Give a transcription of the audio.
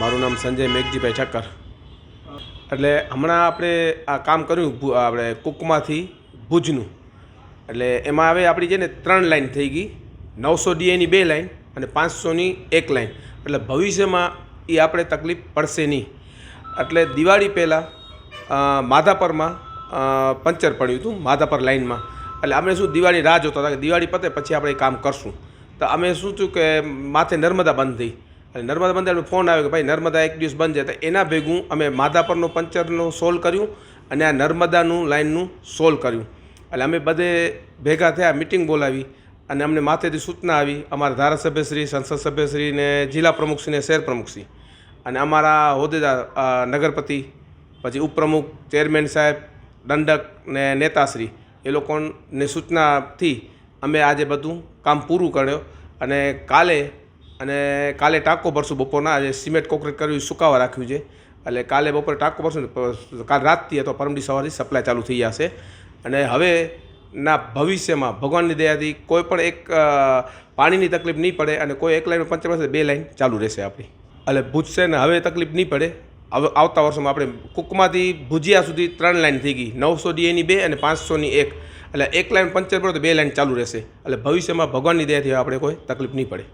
મારું નામ સંજય મેઘજીભાઈ ઠક્કર એટલે હમણાં આપણે આ કામ કર્યું આપણે કુકમાંથી ભુજનું. એટલે એમાં હવે આપણી છે ને ત્રણ લાઈન થઈ ગઈ. નવસો ડીએની બે લાઈન અને પાંચસોની એક લાઈન. એટલે ભવિષ્યમાં એ આપણે તકલીફ પડશે નહીં. એટલે દિવાળી પહેલાં માધાપરમાં પંચર પડ્યું હતું માધાપર લાઈનમાં. એટલે અમે શું દિવાળી રાહ જોતા હતા કે દિવાળી પતે પછી આપણે કામ કરશું. તો અમે શું થયું કે માથે નર્મદા બંધ થઈ. એટલે નર્મદા બંધ ફોન આવ્યો કે ભાઈ નર્મદા એક દિવસ બંધ છે, તો એના ભેગું અમે માધાપરનું પંચરનું સોલ્વ કર્યું અને આ નર્મદાનું લાઈનનું સોલ્વ કર્યું. એટલે અમે બધે ભેગા થયા, મિટિંગ બોલાવી અને અમને માથેથી સૂચના આવી. અમારા ધારાસભ્યશ્રી સંસદ સભ્યશ્રી ને જિલ્લા પ્રમુખશ્રી ને શહેર પ્રમુખશ્રી અને અમારા હોદ્દેદાર નગરપતિ, પછી ઉપપ્રમુખ, ચેરમેન સાહેબ, દંડક ને નેતાશ્રી એ લોકોને સૂચનાથી અમે આજે બધું કામ પૂરું કર્યું. અને કાલે અને કાલે ટાંકો ભરશું બપોરના. આજે સિમેન્ટ કોન્ક્રીટ કર્યું, સુકાવા રાખ્યું છે. એટલે કાલે બપોરે ટાંકો ભરશું ને કાલ રાતથી અથવા પરમડી સવારથી સપ્લાય ચાલુ થઈ જશે. અને હવે ના, ભવિષ્યમાં ભગવાનની દયાથી કોઈ પણ એક પાણીની તકલીફ નહીં પડે અને કોઈ એક લાઈન પંચર બે લાઈન ચાલુ રહેશે આપણી. એટલે ભૂજશે ને, હવે તકલીફ નહીં પડે. હવે આવતા વર્ષોમાં આપણે કુકમાંથી ભુજિયા સુધી ત્રણ લાઈન થઈ ગઈ. નવસો ડીએની બે અને પાંચસોની એક. એટલે એક લાઈન પંચર પડે તો બે લાઈન ચાલુ રહેશે. એટલે ભવિષ્યમાં ભગવાનની દયાથી આપણે કોઈ તકલીફ નહીં પડે.